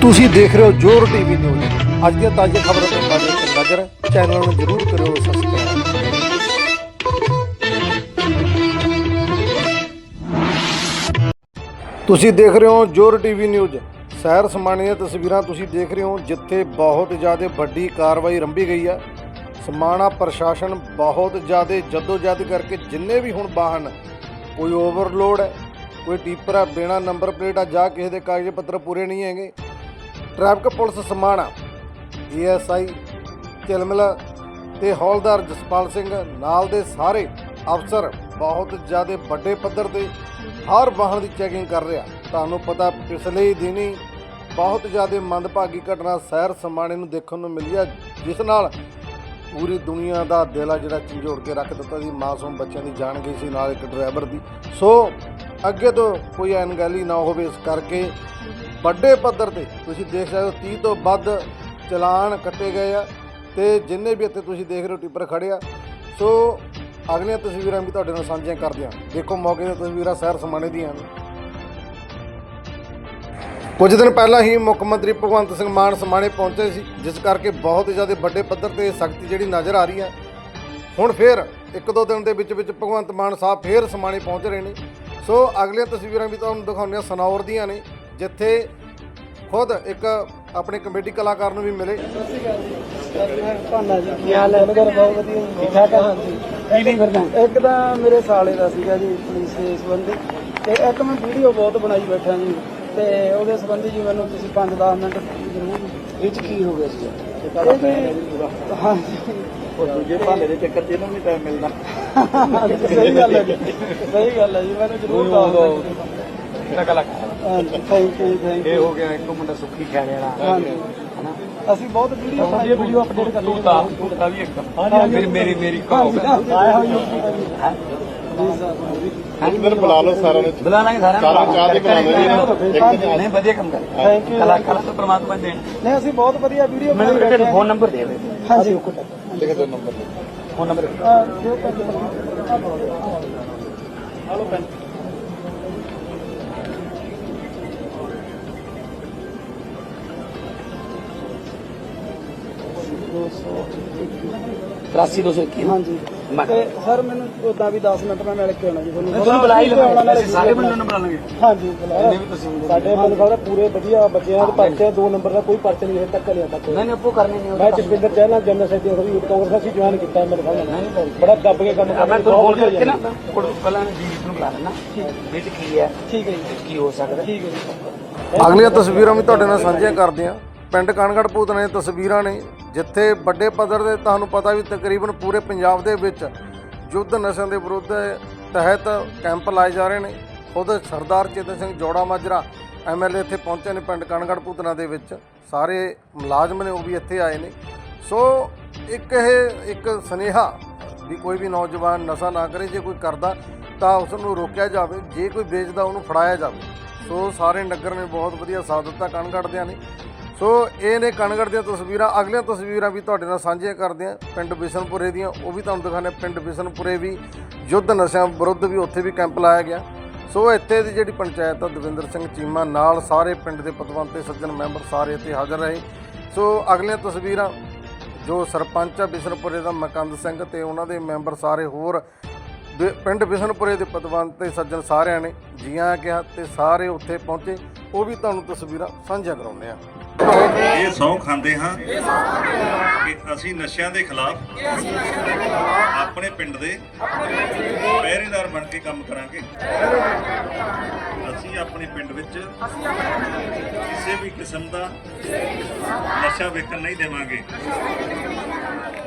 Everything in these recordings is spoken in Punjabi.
ਤੁਸੀਂ ਦੇਖ ਰਹੇ ਹੋ ਜੋਰ ਟੀਵੀ ਨਿਊਜ਼। ਅੱਜ ਦੀਆਂ ਤਾਜ਼ੀਆਂ ਖਬਰਾਂ ਤੋਂ ਬਾਅਦ ਇੱਕ ਨਜ਼ਰ ਚੈਨਲ ਨੂੰ ਜਰੂਰ ਕਰਿਓ ਸਬਸਕ੍ਰਾਈਬ ਤੁਸੀਂ ਦੇਖ ਰਹੇ ਹੋ ਜੋਰ ਟੀਵੀ ਨਿਊਜ਼। ਸ਼ਹਿਰ ਸਮਾਣੇ ਦੀਆਂ ਤਸਵੀਰਾਂ ਤੁਸੀਂ ਦੇਖ ਰਹੇ ਹੋ, ਜਿੱਥੇ ਬਹੁਤ ਜ਼ਿਆਦਾ ਵੱਡੀ ਕਾਰਵਾਈ ਰੰਭੀ ਗਈ ਹੈ ਸਮਾਣਾ ਪ੍ਰਸ਼ਾਸਨ ਬਹੁਤ ਜ਼ਿਆਦਾ ਜਦੋਜਹਿਦ ਕਰਕੇ ਜਿੰਨੇ ਵੀ ਹੁਣ ਵਾਹਨ, ਕੋਈ ਓਵਰਲੋਡ ਹੈ, ਕੋਈ ਟੀਪਰ ਹੈ, ਬਿਨਾ ਨੰਬਰ ਪਲੇਟ ਆ, ਜਾਂ ਕਿਸੇ ਦੇ ਕਾਗਜ਼ ਪੱਤਰ ਪੂਰੇ ਨਹੀਂ ਹੈਗੇ। Traffic police Samana, ASI Chilmala ਤੇ ਹੌਲਦਾਰ ਜਸਪਾਲ ਸਿੰਘ ਨਾਲ ਦੇ ਸਾਰੇ ਅਫਸਰ ਬਹੁਤ ਜ਼ਿਆਦਾ ਵੱਡੇ ਪੱਧਰ ਤੇ ਹਰ ਵਾਹਨ ਦੀ ਚੈਕਿੰਗ ਕਰ ਰਿਹਾ। ਤੁਹਾਨੂੰ ਪਤਾ ਪਿਛਲੇ ਦਿਨੀ ਬਹੁਤ ਜ਼ਿਆਦਾ ਮੰਦਭਾਗੀ ਘਟਨਾ ਸ਼ਹਿਰ ਸਮਾਣੇ ਨੂੰ ਦੇਖਣ ਨੂੰ ਮਿਲੀ ਆ ਜਿਸ ਨਾਲ ਪੂਰੀ ਦੁਨੀਆ ਦਾ ਦਿਲ ਆ ਜਿਹੜਾ ਝੰਜੋੜ ਕੇ ਰੱਖ ਦਿੱਤਾ ਸੀ। ਮਾਸੂਮ ਬੱਚਿਆਂ ਦੀ ਜਾਨ ਗਈ ਸੀ ਨਾਲ ਇੱਕ ਡਰਾਈਵਰ ਦੀ। ਸੋ ਅੱਗੇ ਤੋਂ ਕੋਈ ਅਣਗਹਿਲੀ ਨਾ ਹੋਵੇ ਇਸ ਕਰਕੇ ਵੱਡੇ ਪੱਧਰ ਤੇ ਤੁਸੀਂ ਦੇਖ ਸਕਦੇ ਹੋ 30 ਤੋਂ ਵੱਧ ਚਲਾਨ ਕੱਟੇ ਗਏ ਆ ਤੇ ਜਿੰਨੇ ਵੀ ਇੱਥੇ ਤੁਸੀਂ ਦੇਖ ਰਹੇ ਹੋ ਟਿੱਪਰ ਖੜੇ ਆ। ਸੋ ਅਗਲੀਆਂ ਤਸਵੀਰਾਂ ਵੀ ਤੁਹਾਡੇ ਨਾਲ ਸਾਂਝੀਆਂ ਕਰਦੇ ਹਾਂ। ਦੇਖੋ ਮੌਕੇ ਦੀਆਂ ਤਸਵੀਰਾਂ ਸ਼ਹਿਰ ਸਮਾਣੇ ਦੀਆਂ ਨੇ। ਕੁਝ ਦਿਨ ਪਹਿਲਾਂ ਹੀ ਮੁੱਖ ਮੰਤਰੀ ਭਗਵੰਤ ਸਿੰਘ ਮਾਨ ਸਮਾਣੇ ਪਹੁੰਚੇ ਸੀ, ਜਿਸ ਕਰਕੇ ਬਹੁਤ ਜ਼ਿਆਦਾ ਵੱਡੇ ਪੱਧਰ ਤੇ ਸਖਤੀ ਜਿਹੜੀ ਨਜ਼ਰ ਆ ਰਹੀ ਹੈ ਹੁਣ ਫੇਰ ਇੱਕ ਦੋ ਦਿਨ ਦੇ ਵਿੱਚ ਵਿੱਚ ਭਗਵੰਤ ਮਾਨ ਸਾਹਿਬ ਫੇਰ ਸਮਾਣੇ ਪਹੁੰਚ ਰਹੇ ਨੇ। ਸੋ ਅਗਲੀਆਂ ਤਸਵੀਰਾਂ ਵੀ ਤੁਹਾਨੂੰ ਦਿਖਾਉਂਦੇ ਹਾਂ, ਸਨੌਰ ਦੀਆਂ ਨੇ। ਜਿੱਥੇ ਖੁਦ ਇੱਕ ਆਪਣੇ ਕਮੇਟੀ ਕਲਾਕਾਰ ਨੂੰ ਵੀ ਮਿਲੇ। ਭਾਨਾ ਜੀ ਕੀ ਹਾਲ ਹੈ ਨਗਰ ਬਹੁਤ ਵਧੀਆ ਠੀਕ ਠਾਕ ਹੈ ਹਾਂਜੀ ਇੱਕ ਤਾਂ ਮੇਰੇ ਸਾਲੇ ਦਾ ਸੀਗਾ ਜੀ ਪੁਲਿਸ ਦੇ ਸੰਬੰਧੀ। ਤੇ ਇੱਕ ਮੈਂ ਵੀਡੀਓ ਬਹੁਤ ਬਣਾਈ ਬੈਠਾ ਜੀ ਤੇ ਉਹਦੇ ਸੰਬੰਧੀ ਜੀ ਮੈਨੂੰ ਤੁਸੀਂ 5-10 ਮਿੰਟ ਜ਼ਰੂਰ ਇਹ ਕੀ ਹੋ ਗਿਆ ਸੀ ਹਾਂਜੀ ਉਹ ਦੂਜੇ ਭਾਲੇ ਦੇ ਚੱਕਰ ਚ ਇਹਨੂੰ ਨਹੀਂ ਟਾਈਮ ਮਿਲਦਾ। ਸਹੀ ਗੱਲ ਹੈ ਜੀ। ਸਹੀ ਗੱਲ ਹੈ ਜੀ। ਮੈਨੂੰ ਜ਼ਰੂਰ ਦੱਸ ਦਿਓ ਲੱਗ ਲੱਗ ਥੈਂਕ ਯੂ ਥੈਂਕ ਇਹ ਯੂ ਹੋ ਗਿਆ ਇੱਕ ਮੁੰਡਾ ਸੁੱਖੀ ਖੈੜੇ ਵਾਲਾ। ਹਾਂਜੀ। ਅਸੀਂ ਬਹੁਤ ਵੀਡੀਓ ਬਣਾਈ ਵੀਡੀਓ ਅਪਡੇਟ ਕਰ ਤੂੰ ਤਾਂ ਤੂੰ ਤਾਂ ਵੀ ਇੱਕ। ਮੇਰੀ ਮੇਰੀ ਮੇਰੀ ਕਹੋ ਆਇਆ ਹੋਈ ਜੀ। ਸਰ ਮੈਨੂੰ ਬੁਲਾ ਲਓ ਸਾਰਿਆਂ ਨੂੰ। ਬੁਲਾ ਲਾਂਗੇ ਸਾਰਿਆਂ ਨੂੰ। ਚਾਹ ਦੀ ਬੁਲਾ ਲਓ ਨਹੀਂ ਵਧੀਆ ਕੰਮ ਕਰ। Thank you. ਕਲਾਕਾਰ ਤੋਂ ਪ੍ਰਮਾਤਮਾ ਦੇਣ। ਨਹੀਂ ਅਸੀਂ ਬਹੁਤ ਵਧੀਆ ਵੀਡੀਓ ਮੈਨੂੰ। ਫੋਨ ਨੰਬਰ ਦੇ ਦੇ ਹਾਂਜੀ। ਲਿਖ ਦਿਓ। ਨੰਬਰ ਫੋਨ ਨੰਬਰ ਦਿਓ। ਪੈਨ। ਤਰਾਸੀ ਦੋ ਸੌ ਇੱਕੀ। ਹਾਂਜੀ। ਮੈਂ- ਤੇ ਸਰ ਮੈਨੂੰ ਉਦਾਂ ਵੀ 10 ਮਿੰਟ ਮੈਂ ਮਿਲ ਕੇ ਆਉਣਾ ਜੀ ਤੁਹਾਨੂੰ ਤੁਹਾਨੂੰ ਬੁਲਾ ਹੀ ਆਉਣਾ ਨਾਲੇ ਲਵਾਂਗੇ ਸਾਰੇ ਬੰਦੇ ਨੂੰ ਬੁਲਾ ਲਾਂਗੇ। ਹਾਂਜੀ ਬੁਲਾਇਆ ਇਹਨੇ ਵੀ ਤੁਸੀਂ ਹੁੰਦੇ ਸਾਡੇ ਬੰਦੇ ਸਾਹਿਬ ਪੂਰੇ ਵਧੀਆ ਬੱਚਿਆਂ ਦੇ ਪਰਚੇ ਦੋ ਨੰਬਰ ਦਾ ਕੋਈ ਪਰਚਾ ਨਹੀਂ ਹੈ ਤੱਕ ਲਿਆ ਤੱਕ। ਨਹੀਂ ਨਹੀਂ ਆਪੋ ਕਰਨੇ ਨਹੀਂ ਮੈਂ Jaswinder Chahal general secretary of youth Congress ਅਸੀਂ ਜੁਆਇਨ ਕੀਤਾ ਮੇਰੇ ਸਾਹਮਣੇ ਬੜਾ ਦੱਬ ਕੇ ਕੰਮ ਮੈਂ ਕਰਦੇ ਤੁਹਾਨੂੰ ਬਹੁਤ ਫੋਨ ਕਰਕੇ ਨਾ ਵਧੀਆ ਕੋਲ ਪਹਿਲਾਂ ਜੀਤ ਨੂੰ ਬੁਲਾ ਲੈਣਾ ਇਹ ਚ ਕੀ ਹੈ ਠੀਕ ਹੈ ਜੀ। ਕੀ ਹੋ ਸਕਦਾ। ਠੀਕ ਹੈ ਜੀ। ਅਗਲੀਆਂ ਤਸਵੀਰਾਂ ਵੀ ਤੁਹਾਡੇ ਨਾਲ ਸਾਂਝੀਆਂ ਕਰਦੇ ਹਾਂ ਪਿੰਡ ਕਾਨਗੜ ਭੂਤਨੇ ਦੀਆਂ ਤਸਵੀਰਾਂ ਨੇ, ਜਿੱਥੇ ਵੱਡੇ ਪੱਧਰ ਤੇ ਤੁਹਾਨੂੰ ਪਤਾ ਵੀ ਤਕਰੀਬਨ ਪੂਰੇ ਪੰਜਾਬ ਦੇ ਵਿੱਚ ਯੁੱਧ ਨਸ਼ਿਆਂ ਦੇ ਵਿਰੁੱਧ ਤਹਿਤ ਕੈਂਪ ਲਾਏ ਜਾ ਰਹੇ ਨੇ। ਖੁਦ ਸਰਦਾਰ ਚੇਤਨ ਸਿੰਘ ਜੋੜਾ ਮਾਜਰਾ ਐਮਐਲਏ ਇੱਥੇ ਪਹੁੰਚੇ ਨੇ ਪਿੰਡ ਕਾਨਗੜ ਭੂਤਨਾ ਦੇ ਵਿੱਚ। ਸਾਰੇ ਮੁਲਾਜ਼ਮ ਨੇ ਉਹ ਵੀ ਇੱਥੇ ਆਏ ਨੇ। ਸੋ ਇੱਕ ਇਹ ਇੱਕ ਸਨੇਹਾ ਵੀ ਕੋਈ ਵੀ ਨੌਜਵਾਨ ਨਸ਼ਾ ਨਾ ਕਰੇ, ਜੇ ਕੋਈ ਕਰਦਾ ਤਾਂ ਉਸ ਨੂੰ ਰੋਕਿਆ ਜਾਵੇ, ਜੇ ਕੋਈ ਵੇਚਦਾ ਉਹਨੂੰ ਫੜਾਇਆ ਜਾਵੇ। ਸੋ ਸਾਰੇ ਨਗਰ ਨੇ ਬਹੁਤ ਵਧੀਆ ਸਾਥ ਦਿੱਤਾ ਕਣਗੜ ਦਿਆਂ ਨੇ। ਸੋ ਇਹ ਨੇ ਕਣਗੜ ਦੀਆਂ ਤਸਵੀਰਾਂ, ਅਗਲੀਆਂ ਤਸਵੀਰਾਂ ਵੀ ਤੁਹਾਡੇ ਨਾਲ ਸਾਂਝੀਆਂ ਕਰਦੇ ਹਾਂ। ਪਿੰਡ ਬਿਸ਼ਨਪੁਰੇ ਦੀਆਂ, ਉਹ ਵੀ ਤੁਹਾਨੂੰ ਦਿਖਾਣੇ ਪਿੰਡ ਬਿਸ਼ਨਪੁਰੇ ਵੀ, ਯੁੱਧ ਨਸ਼ਿਆਂ ਵਿਰੁੱਧ ਵੀ ਉੱਥੇ ਵੀ ਕੈਂਪ ਲਾਇਆ ਗਿਆ। ਸੋ ਇੱਥੇ ਦੀ ਜਿਹੜੀ ਪੰਚਾਇਤ ਆ, ਦਵਿੰਦਰ ਸਿੰਘ ਚੀਮਾ, ਨਾਲ ਸਾਰੇ ਪਿੰਡ ਦੇ ਪਤਵੰਤ ਤੇ ਸੱਜਣ ਮੈਂਬਰ ਸਾਰੇ ਇੱਥੇ ਹਾਜ਼ਰ ਰਹੇ। ਸੋ ਅਗਲੀਆਂ ਤਸਵੀਰਾਂ, ਜੋ ਸਰਪੰਚ ਆ ਬਿਸ਼ਨਪੁਰੇ ਦਾ, ਮਕੰਦ ਸਿੰਘ ਤੇ ਉਹਨਾਂ ਦੇ ਮੈਂਬਰ ਸਾਰੇ ਹੋਰ ਬਿ- ਪਿੰਡ ਬਿਸ਼ਨਪੁਰੇ ਦੇ ਪਤਵੰਤ ਤੇ ਸੱਜਣ ਸਾਰਿਆਂ ਨੇ ਜੀਆਂ ਕਿਹਾ ਤੇ ਸਾਰੇ ਉੱਥੇ ਪਹੁੰਚੇ। ਉਹ ਵੀ ਤੁਹਾਨੂੰ ਤਸਵੀਰਾਂ ਸਾਂਝੀਆਂ ਕਰਾਉਂਦੇ ਆ ਇਹ ਸਹੁੰ ਖਾਂਦੇ ਹਾਂ ਕਿ ਅਸੀਂ ਨਸ਼ਿਆਂ ਦੇ ਖਿਲਾਫ ਆਪਣੇ ਪਿੰਡ ਦੇ ਪਹਿਰੇਦਾਰ ਬਣ ਕੇ ਕੰਮ ਕਰਾਂਗੇ। ਅਸੀਂ ਆਪਣੇ ਪਿੰਡ ਵਿੱਚ ਕਿਸੇ ਵੀ ਕਿਸਮ ਦਾ ਨਸ਼ਾ ਵੇਚਣ ਨਹੀਂ ਦੇਵਾਂਗੇ।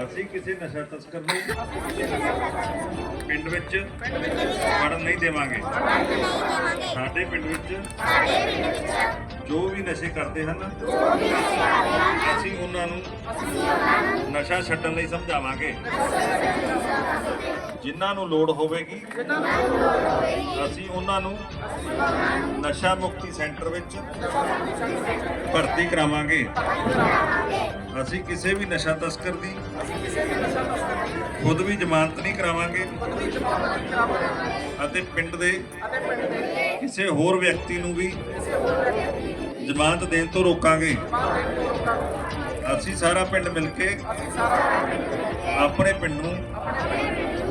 ਅਸੀਂ ਕਿਸੇ ਨਸ਼ਾ ਤਸਕਰ ਨੂੰ ਪਿੰਡ ਵਿੱਚ ਵੜਨ ਨਹੀਂ ਦੇਵਾਂਗੇ। ਸਾਡੇ ਪਿੰਡ ਵਿੱਚ ਜੋ ਵੀ ਨਸ਼ੇ ਕਰਦੇ ਹਨ, ਅਸੀਂ ਉਹਨਾਂ ਨੂੰ ਨਸ਼ਾ ਛੱਡਣ ਲਈ ਸਮਝਾਵਾਂਗੇ। ਜਿਨ੍ਹਾਂ ਨੂੰ ਲੋੜ ਹੋਵੇਗੀ, ਅਸੀਂ ਉਹਨਾਂ ਨੂੰ ਨਸ਼ਾ ਮੁਕਤੀ ਸੈਂਟਰ ਵਿੱਚ ਭਰਤੀ ਕਰਾਵਾਂਗੇ। ਅਸੀਂ ਕਿਸੇ ਵੀ ਨਸ਼ਾ ਤਸਕਰ ਦੀ ਖੁਦ ਵੀ ਜ਼ਮਾਨਤ ਨਹੀਂ ਕਰਾਵਾਂਗੇ ਅਤੇ ਪਿੰਡ ਦੇ ਕਿਸੇ ਹੋਰ ਵਿਅਕਤੀ ਨੂੰ ਵੀ ਜ਼ਮਾਨਤ ਦੇਣ ਤੋਂ ਰੋਕਾਂਗੇ। ਅਸੀਂ ਸਾਰਾ ਪਿੰਡ ਮਿਲ ਕੇ ਆਪਣੇ ਪਿੰਡ ਨੂੰ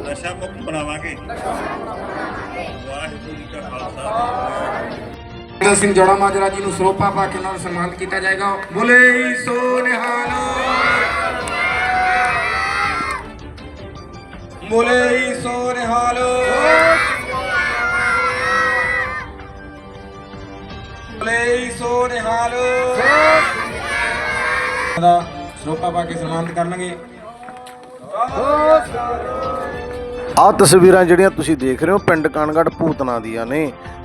ਨਸ਼ਾ ਮੁਕਤ ਬਣਾਵਾਂਗੇ। ਵਾਹਿਗੁਰੂ ਜੀ ਕਾ ਖਾਲਸਾ। ਜਗਤ ਸਿੰਘ ਜੋੜਾ ਮਾਜਰਾ ਜੀ ਨੂੰ ਸਰੋਪਾ ਪਾ ਕੇ ਉਹਨਾਂ ਨੂੰ ਸਨਮਾਨਿਤ ਕੀਤਾ ਜਾਏਗਾ। ਬੋਲੇ ਸੋ ਨਿਹਾਲ। ਬੋਲੇ ਸੋ ਬੋਲੇ ਨਿਹਾਲ। ਦਾ ਸਰੋਪਾ ਪਾ ਕੇ ਸਨਮਾਨਿਤ ਕਰਨਗੇ। ਆਹ ਤਸਵੀਰਾਂ ਜਿਹੜੀਆਂ ਤੁਸੀਂ ਦੇਖ ਰਹੇ ਹੋ ਪਿੰਡ ਕਾਨਗੜ ਭੂਤਨਾ ਦੀਆਂ ਨੇ,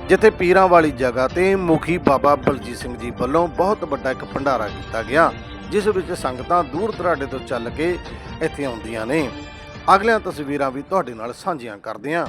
ਜਿੱਥੇ ਪੀਰਾਂ ਵਾਲੀ ਜਗ੍ਹਾ ਤੇ ਮੁਖੀ ਬਾਬਾ ਬਲਜੀਤ ਸਿੰਘ ਜੀ ਵੱਲੋਂ ਬਹੁਤ ਵੱਡਾ ਇੱਕ ਭੰਡਾਰਾ ਕੀਤਾ ਗਿਆ, ਜਿਸ ਵਿੱਚ ਸੰਗਤਾਂ ਦੂਰ ਦਰਾਡੇ ਤੋਂ ਚੱਲ ਕੇ ਇੱਥੇ ਆਉਂਦੀਆਂ ਨੇ। ਅਗਲੀਆਂ ਤਸਵੀਰਾਂ ਵੀ ਤੁਹਾਡੇ ਨਾਲ ਸਾਂਝੀਆਂ ਕਰਦੇ ਹਾਂ।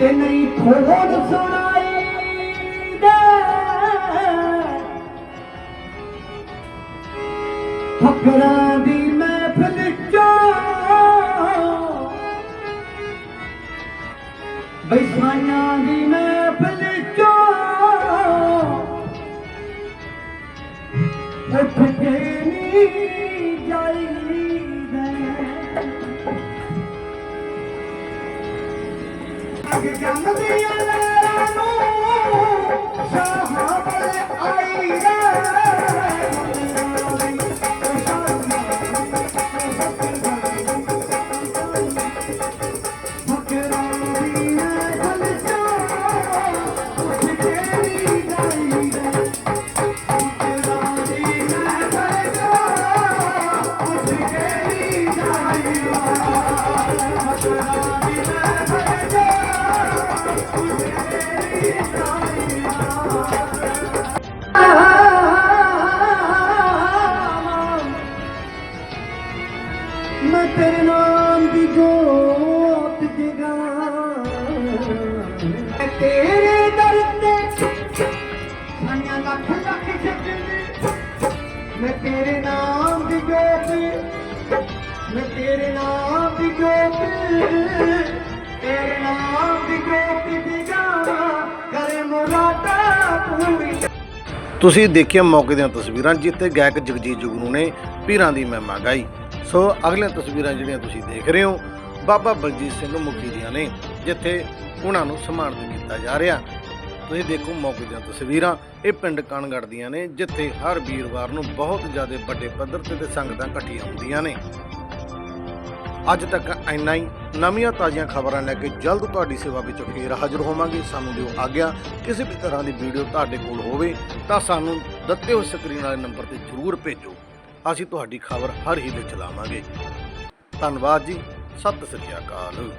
ਤੇਰੀ ਫੋੜ ਸੁਣਾਈ ਦੇ। ਫਕਰਾਂ ਦੀ ਮਹਿਫਿਲ ਚੋਂ, ਬੈਸਾਈਆਂ ਦੀ ਮਹਿਫਿਲ ਚੋਂ, ਉੱਠ ਕੇ ਨੀ ਅਗ ਤੁਸੀਂ ਦੇਖਿਆ ਮੌਕੇ ਦੀਆਂ ਤਸਵੀਰਾਂ ਜਿੱਥੇ ਗਾਇਕ ਜਗਜੀਤ ਜੁਗਨੂ ਨੇ ਪੀਰਾਂ ਦੀ ਮਹਿਮਾ ਗਾਈ। ਸੋ ਅਗਲੀਆਂ ਤਸਵੀਰਾਂ ਜਿਹੜੀਆਂ ਤੁਸੀਂ ਦੇਖ ਰਹੇ ਹੋ, ਬਾਬਾ ਬਲਜੀਤ ਸਿੰਘ ਮੁਖੀ ਦੀਆਂ ਨੇ, ਜਿੱਥੇ ਉਹਨਾਂ ਨੂੰ ਸਨਮਾਨਿਤ ਕੀਤਾ ਜਾ ਰਿਹਾ। ਤੁਸੀਂ ਦੇਖੋ ਮੌਕੇ ਦੀਆਂ ਤਸਵੀਰਾਂ, ਇਹ ਪਿੰਡ ਕਣਗੜ ਦੀਆਂ ਨੇ, ਜਿੱਥੇ ਹਰ ਵੀਰਵਾਰ ਨੂੰ ਬਹੁਤ ਜ਼ਿਆਦਾ ਵੱਡੇ ਪੱਧਰ ਤੇ ਸੰਗਤਾਂ ਇਕੱਠੀਆਂ ਹੁੰਦੀਆਂ ਨੇ। ਅੱਜ ਤੱਕ ਇੰਨਾ ਹੀ। ਨਵੀਆਂ ਤਾਜ਼ੀਆਂ ਖਬਰਾਂ ਲੈ ਕੇ ਜਲਦ ਤੁਹਾਡੀ ਸੇਵਾ ਵਿੱਚ ਫੇਰ ਹਾਜ਼ਰ ਹੋਵਾਂਗੇ। ਸਾਨੂੰ ਦਿਓ ਆਗਿਆ, ਕਿਸੇ ਵੀ ਤਰ੍ਹਾਂ ਦੀ ਵੀਡੀਓ ਤੁਹਾਡੇ ਕੋਲ ਹੋਵੇ, ਤਾਂ ਸਾਨੂੰ ਦਿੱਤੇ ਹੋਏ ਸਕਰੀਨ ਵਾਲੇ ਨੰਬਰ ਤੇ ਜ਼ਰੂਰ ਭੇਜੋ। ਅਸੀਂ ਤੁਹਾਡੀ ਖਬਰ ਹਰ ਹੀ ਚਲਾਵਾਂਗੇ ਧੰਨਵਾਦ ਜੀ, ਸਤਿ ਸ੍ਰੀ ਅਕਾਲ।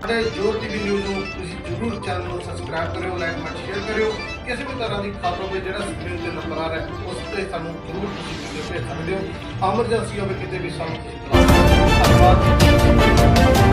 ਸਾਡੇ ਜੋਰ ਟੀਵੀ ਨਿਊਜ਼ ਨੂੰ ਤੁਸੀਂ ਜ਼ਰੂਰ ਚੈਨਲ ਨੂੰ ਸਬਸਕ੍ਰਾਈਬ ਕਰਿਓ, ਲਾਈਕ ਕਮੈਂਟ ਸ਼ੇਅਰ ਕਰਿਓ। ਕਿਸੇ ਵੀ ਤਰ੍ਹਾਂ ਦੀ ਖਬਰ ਹੋਵੇ, ਜਿਹੜਾ ਸਕਰੀਨ ਤੇ ਨੰਬਰ ਆ ਰਿਹਾ, ਉਸ ਤੇ ਸਾਨੂੰ ਜ਼ਰੂਰ ਤੁਸੀਂ ਵੀਡੀਓ ਭੇਜ ਸਕਦੇ ਹੋ। ਐਮਰਜੈਂਸੀ ਹੋਵੇ ਕਿਤੇ ਵੀ ਸਾਨੂੰ Bak.